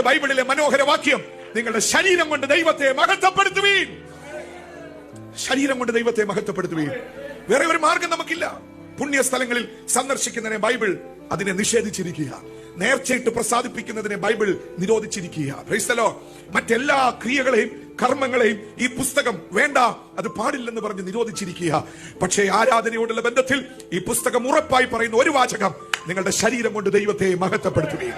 ബൈബിളിലെ മനോഹര വാക്യം നിങ്ങളുടെ ശരീരം കൊണ്ട് ദൈവത്തെ മഹത്വപ്പെടുത്തുവീൻ. ശരീരം കൊണ്ട് ദൈവത്തെ മഹത്വപ്പെടുത്തുകയും വേറെ ഒരു മാർഗം നമുക്കില്ല. പുണ്യ സ്ഥലങ്ങളിൽ സന്ദർശിക്കുന്നതിനെ ബൈബിൾ അതിനെ നിഷേധിച്ചിരിക്കുക. നേർച്ചയിട്ട് പ്രസാദിപ്പിക്കുന്നതിനെ ബൈബിൾ നിരോധിച്ചിരിക്കുക. മറ്റെല്ലാ ക്രിയകളെയും കർമ്മങ്ങളെയും ഈ പുസ്തകം വേണ്ട അത് പാടില്ലെന്ന് പറഞ്ഞ് നിരോധിച്ചിരിക്കുക. പക്ഷേ ആരാധനയോടുള്ള ബന്ധത്തിൽ ഈ പുസ്തകം ഉറപ്പായി പറയുന്ന ഒരു വാചകം നിങ്ങളുടെ ശരീരം കൊണ്ട് ദൈവത്തെ മഹത്വപ്പെടുത്തുകയും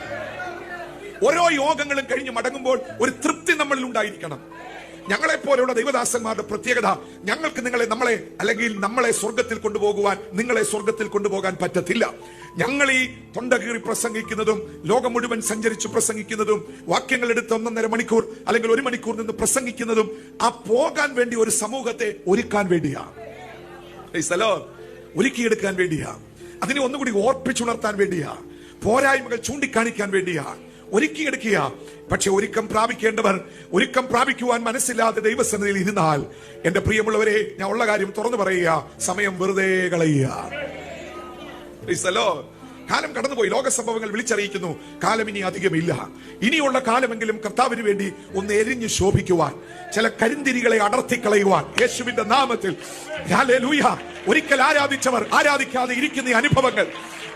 ഓരോ യോഗങ്ങളും കഴിഞ്ഞ് മടങ്ങുമ്പോൾ ഒരു തൃപ്തി നമ്മളിൽ ഉണ്ടായിരിക്കണം. ഞങ്ങളെ പോലെയുള്ള ദൈവദാസന്മാരുടെ പ്രത്യേകത ഞങ്ങൾക്ക് നിങ്ങളെ നമ്മളെ അല്ലെങ്കിൽ നമ്മളെ സ്വർഗത്തിൽ കൊണ്ടുപോകുവാൻ നിങ്ങളെ സ്വർഗത്തിൽ കൊണ്ടുപോകാൻ പറ്റത്തില്ല. ഞങ്ങൾ ഈ തൊണ്ട കീറി പ്രസംഗിക്കുന്നതും ലോകം മുഴുവൻ സഞ്ചരിച്ച് പ്രസംഗിക്കുന്നതും വാക്യങ്ങൾ എടുത്ത് ഒന്നൊന്നര മണിക്കൂർ അല്ലെങ്കിൽ ഒരു മണിക്കൂർ നിന്ന് പ്രസംഗിക്കുന്നതും ആ പോകാൻ വേണ്ടി ഒരു സമൂഹത്തെ ഒരുക്കാൻ Lord. ഒരുക്കിയെടുക്കാൻ വേണ്ടിയാ. അതിനെ ഒന്നുകൂടി ഓർപ്പിച്ചുണർത്താൻ വേണ്ടിയാ. പോരായ്മകൾ ചൂണ്ടിക്കാണിക്കാൻ വേണ്ടിയാ. ഒരുക്കിയെടുക്കുക പക്ഷെ ഒരുക്കം പ്രാപിക്കേണ്ടവർ ഒരുക്കം പ്രാപിക്കുവാൻ മനസ്സില്ലാതെ ദൈവസന്നിധിയിൽ ഇരുന്നാൽ എന്റെ പ്രിയമുള്ളവരെ ഞാൻ ഉള്ള കാര്യം തുറന്നു പറയുക. സമയം വെറുതെ കളയുക. കാലം കടന്നുപോയി. ലോക സംഭവങ്ങൾ വിളിച്ചറിയിക്കുന്നു. കാലം ഇനി അധികമില്ല. ഇനിയുള്ള കാലമെങ്കിലും കർത്താവിന് വേണ്ടി ഒന്ന് എരിഞ്ഞു ശോഭിക്കുവാൻ ചില കരിന്തിരികളെ അടർത്തിക്കളയുവാൻ യേശുവിന്റെ നാമത്തിൽ. ഒരിക്കൽ ആരാധിച്ചവർ ആരാധിക്കാതെ ഇരിക്കുന്ന അനുഭവങ്ങൾ.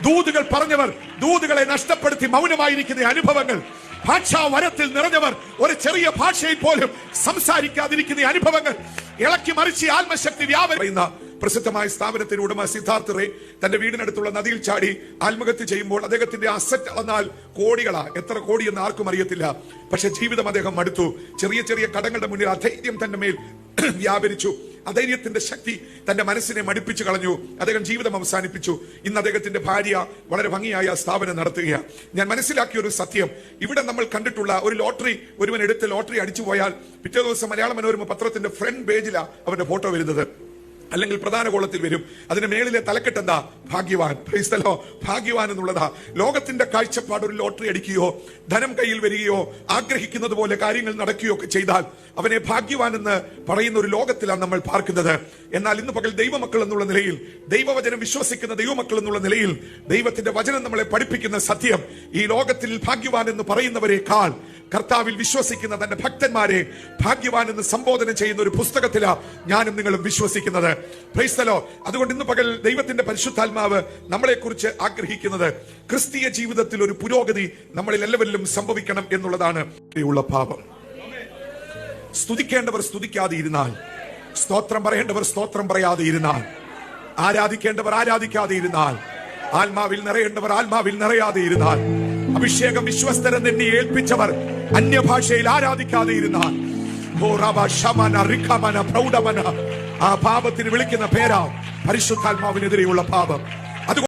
ദൂതുകൾ പറഞ്ഞവർ ദൂതുകളെ നഷ്ടപ്പെടുത്തി മൗനമായിരിക്കുന്ന അനുഭവങ്ങൾ ഭാഷാ വരത്തിൽ നിറഞ്ഞവർ ഒരു ചെറിയ ഭാഷയിൽ പോലും സംസാരിക്കാതിരിക്കുന്ന അനുഭവങ്ങൾ ഇളക്കി മറിച്ച് ആത്മശക്തി വ്യാപരിക്കുന്ന പ്രസിദ്ധമായ സ്ഥാപനത്തിന് ഉടമ സിദ്ധാർത്ഥ റേ തന്റെ വീടിനടുത്തുള്ള നദിയിൽ ചാടി ആത്മഹത്യ ചെയ്യുമ്പോൾ അദ്ദേഹത്തിന്റെ അസറ്റ് അളന്നാൽ കോടികളാ. എത്ര കോടിയെന്ന് ആർക്കും അറിയത്തില്ല. പക്ഷെ ജീവിതം അദ്ദേഹം മടുത്തു. ചെറിയ ചെറിയ കടങ്ങളുടെ മുന്നിൽ അധൈര്യം തന്റെ മേൽ വ്യാപരിച്ചു. അധൈര്യത്തിന്റെ ശക്തി തന്റെ മനസ്സിനെ മടുപ്പിച്ചു കളഞ്ഞു. അദ്ദേഹം ജീവിതം അവസാനിപ്പിച്ചു. ഇന്ന് അദ്ദേഹത്തിന്റെ ഭാര്യ വളരെ ഭംഗിയായ സ്ഥാപനം നടത്തുകയാണ്. ഞാൻ മനസ്സിലാക്കിയ ഒരു സത്യം. ഇവിടെ നമ്മൾ കണ്ടിട്ടുള്ള ഒരു ലോട്ടറി ഒരുവൻ എടുത്ത് ലോട്ടറി അടിച്ചു പോയാൽ പിറ്റേ ദിവസം മലയാള മനോരമ പത്രത്തിന്റെ ഫ്രണ്ട് പേജിലാണ് അവന്റെ ഫോട്ടോ വരുന്നത്. അല്ലെങ്കിൽ പ്രധാന കോളത്തിൽ വരും. അതിന് മേളിലെ തലക്കെട്ട് എന്താ? ഭാഗ്യവാൻ. ക്രൈസ്തലോ ഭാഗ്യവാൻ എന്നുള്ളതാ. ലോകത്തിന്റെ കാഴ്ചപ്പാട് ഒരു ലോട്ടറി അടിക്കുകയോ ധനം കയ്യിൽ വരികയോ ആഗ്രഹിക്കുന്നത് പോലെ കാര്യങ്ങൾ നടക്കുകയോ ഒക്കെ ചെയ്താൽ അവനെ ഭാഗ്യവാൻ എന്ന് പറയുന്ന ഒരു ലോകത്തിലാണ് നമ്മൾ പാർക്കുന്നത്. എന്നാൽ ഇന്ന് പകൽ ദൈവമക്കൾ എന്നുള്ള നിലയിൽ ദൈവവചനം വിശ്വസിക്കുന്ന ദൈവമക്കൾ എന്നുള്ള നിലയിൽ ദൈവത്തിന്റെ വചനം നമ്മളെ പഠിപ്പിക്കുന്ന സത്യം ഈ ലോകത്തിൽ ഭാഗ്യവാൻ എന്ന് പറയുന്നവരെക്കാൾ കർത്താവിൽ വിശ്വസിക്കുന്ന തന്റെ ഭക്തന്മാരെ ഭാഗ്യവാൻ എന്ന് സംബോധന ചെയ്യുന്ന ഒരു പുസ്തകത്തിലാണ് ഞാനും നിങ്ങളും വിശ്വസിക്കുന്നത്. പ്രൈസ്തലോ അതുകൊണ്ട് ഇന്ന് പകൽ ദൈവത്തിന്റെ പരിശുദ്ധാത്മാവ് നമ്മളെക്കുറിച്ച് ആഗ്രഹിക്കുന്നത് ക്രിസ്തീയ ജീവിതത്തിൽ ഒരു പുരോഗതി നമ്മളിൽ എല്ലാവരിലും സംഭവിക്കണം എന്നുള്ളതാണ് ഉള്ള ഭാവം സ്തുതിക്കേണ്ടവർ സ്തുതിക്കാതെ ഇരുന്നാൽ സ്തോത്രം പറയേണ്ടവർ സ്തോത്രം പറയാതെ ഇരുന്നാൽ ആരാധിക്കേണ്ടവർ ആരാധിക്കാതെ ഇരുന്നാൽ ആത്മാവിൽ നിറയേണ്ടവർ ആത്മാവിൽ നിറയാതെ ഇരുന്നാൽ അഭിഷേകം വിശ്വസ്തരെ എന്നെ ഏൽപ്പിച്ചവർ അന്യഭാഷയിൽ ആരാധിക്കാതെ ഇരുന്നാൽ ആ പാപത്തിന് വിളിക്കുന്ന പേരാ പരിശുദ്ധാത്മാവിനെതിരെയുള്ള പാപം.